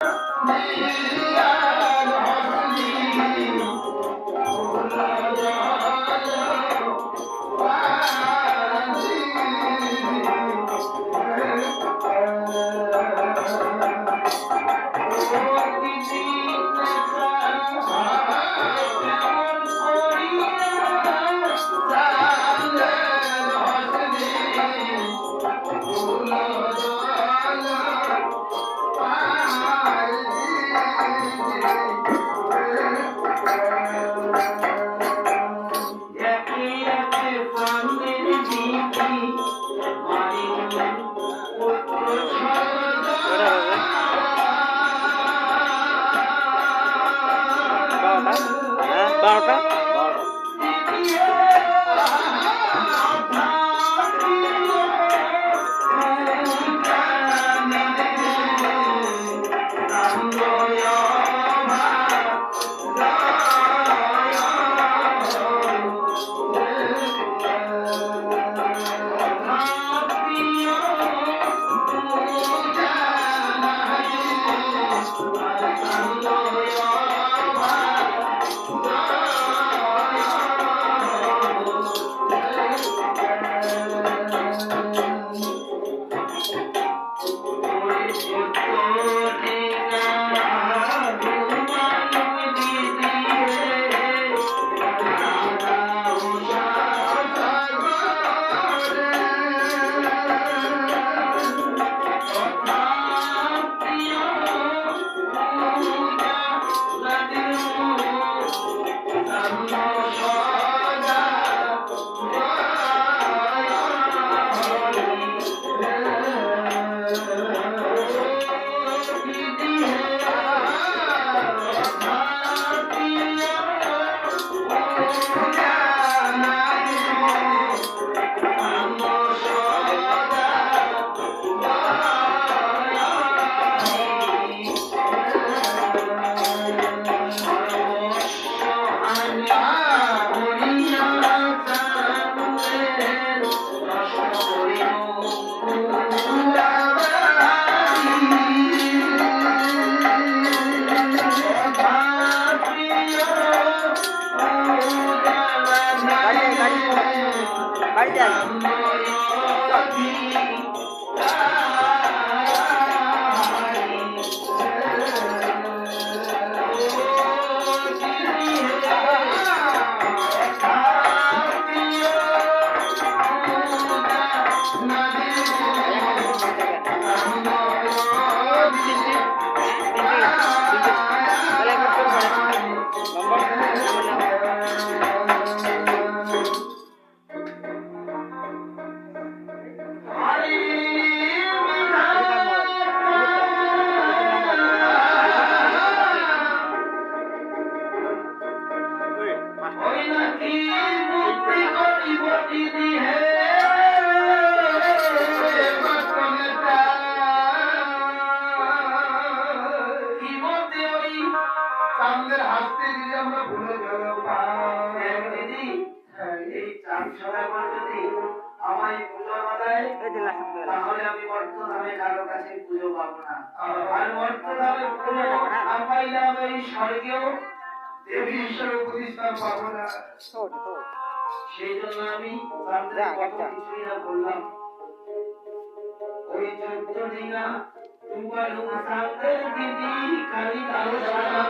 يا الحزين বারোটা বাড়ি যাই চাঁদের পুজো না দেয় এই যে লাস্ট তাহলে আমি বর্তমানে কারও কাছে পুজো পাবো না। আর বর্তমানে পুজো না পাইলে এই স্বর্গেও দেবী ঈশ্বরের প্রতিষ্ঠান পাবো না। সেই জন্য আমি কত কিছুই না বললাম। ওই চোদ্দ ডিঙা তুমালু চাঁদের দিদি কালী কালো সারা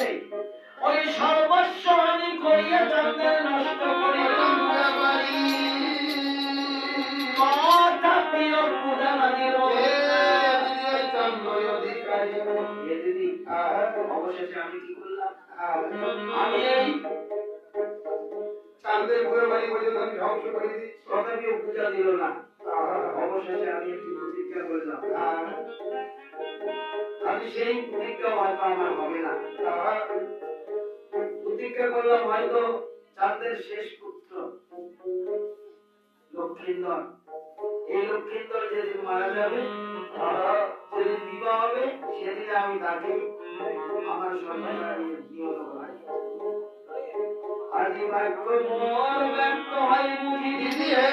অবশেষে ওই সর্বস্ব হানি করিয়া নষ্ট আমি কি করলাম? আমি এই চাঁদের ঘুরে বাড়ি পর্যন্ত আমি ধ্বংস করে দিই তথাপিও পূজা দিল না। অবশেষে আমি একটি প্রতিজ্ঞা করলাম আমি সেই প্রতিজ্ঞা হয়তো আমার হবে না। প্রতিজ্ঞা করলাম হয়তো চাঁদের শেষ পুত্র লক্ষ্মীন্দর এই লক্ষ্মীন্দর যেদিন মারা যাবে যেদিন বিবাহ হবে, সেদিন আমি তাকে আমার সন্তান নিয়ত করি আজি বাক্য মোর ব্যক্ত হয় উত্তর দিয়ে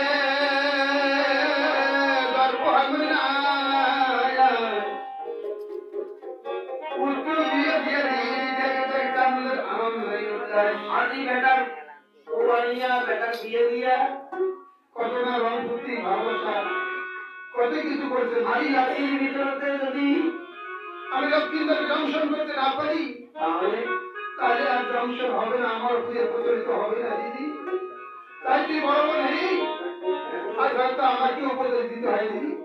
উপদেশ দিতে হয় দিদি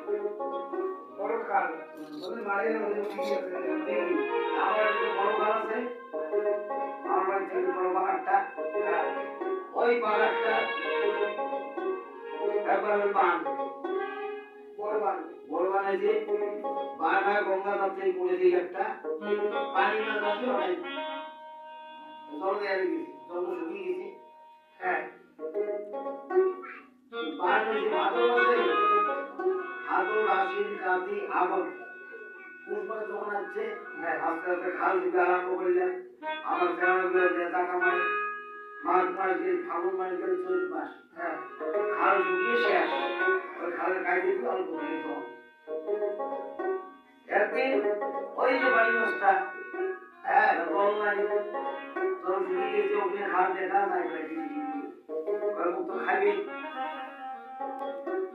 ওই বাগানটা একবার ওই বান। বড় বান। বড় বানাইছে বান হয় গঙ্গা তার থেকে পড়ে দিয়ে একটা। পানি মাছ আসে অনেক জল দেওয়া গেছে। জল শুকিয়ে গেছে। হ্যাঁ। বান হয়েছে ভাদর মাসে আবার পুষ যখন আসছে হ্যাঁ। আস্তে আস্তে খাল দিতে আরম্ভ করলেন আমার ফ্যামিলি গুলো টাকা মারে হ্যাঁ খাল শুকিয়ে কাজে দিয়ে অল্প একদিন ওই যে বাড়ি মাছটা হ্যাঁ জল নাই জল শুকিয়ে গেছে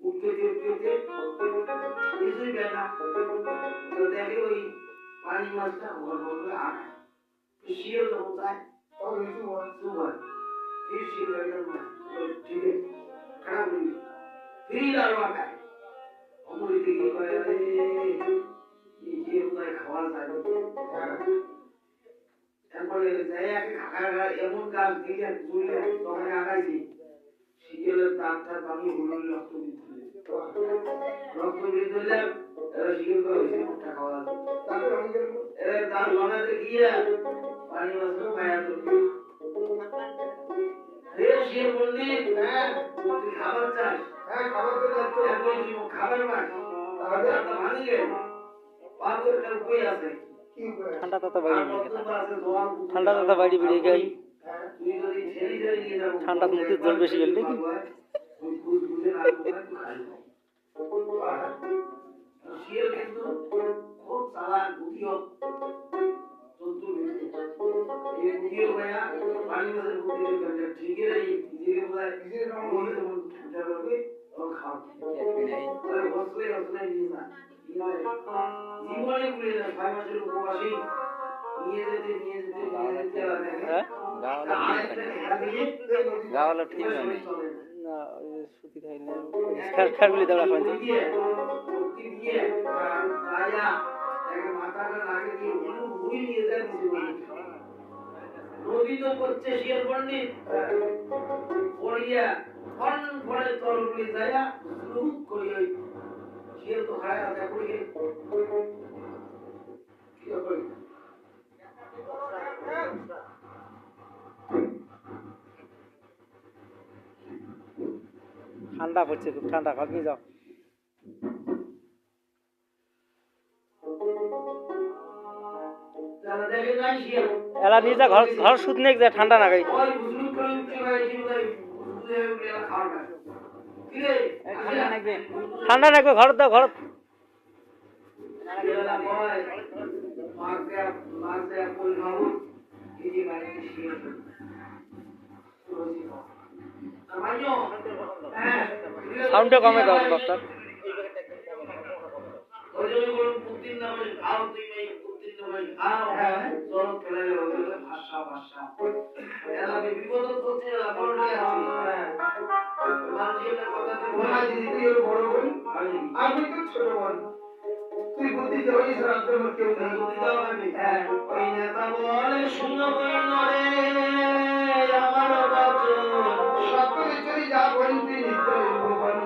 উঠতে উঠতে কিছুই তো দেখে ওই পানি মাছটা ওর মধ্যে যখন যায় তখন একটু তারপরে যাই এমন গাছ দিলেন তখন আগাইছি শিয়ালের দাঁতটা আমি হলুদ রক্ত দিতে রক্ত দিতে দিলে এরা শিকেল করে হয়েছে খাওয়া তারপর আমি গেলাম এরা তার বানাতে গিয়ে পানি মাছ পায়া তো রে শিব পণ্ডিত হ্যাঁ তুই খাবার চাস হ্যাঁ খাবার তো যাচ্ছ এরপরে তুই খাবার মাস তাহলে একটা ভাঙি গে পার একটা আছে কি ঠান্ডা তত বাড়ি ঠান্ডা তত বাড়ি বেরিয়ে গেল ঠান্ডা মুখে জল বেশি গেল নাকি? তুই কিন্তু খুব চালাক বুদ্ধিও জন্তু খেলা গাওয়ালা ঠিক না না। সুতি খাই না খের খের দেওয়া পাঞ্জি দিয়ে, মুক্তি দিয়ে, রাজা একে মাথাটা লাগিয়ে দিয়ে উলু ভুঁই নিয়ে যায় দিছে বলে। নদী তো করছে শিয়াল পণ্ডিত পড়িয়া ফন ফনে তরুণী যায়া লুক করি ওই সে তো খায় আছে করি কি হবে ঠান্ডা পড়ছে খুব ঠান্ডা ঘর নিয়ে যাও। এলা যা ঘর ঘর সুদ নেই ঠান্ডা না গাই না ঠান্ডা লাগবে ঘর দাও, ঘর। সাউন্ডটা কমে দাও বাপটার আমি তো ছোট বোন। তুই বুদ্ধি দেওয়াই রাত কেউ নেই। হ্যাঁ। ওই নেতা বলে শুনো বই নরে আমার বচন সত্যি চলি যা বলি তুই নিত্য ভগবান।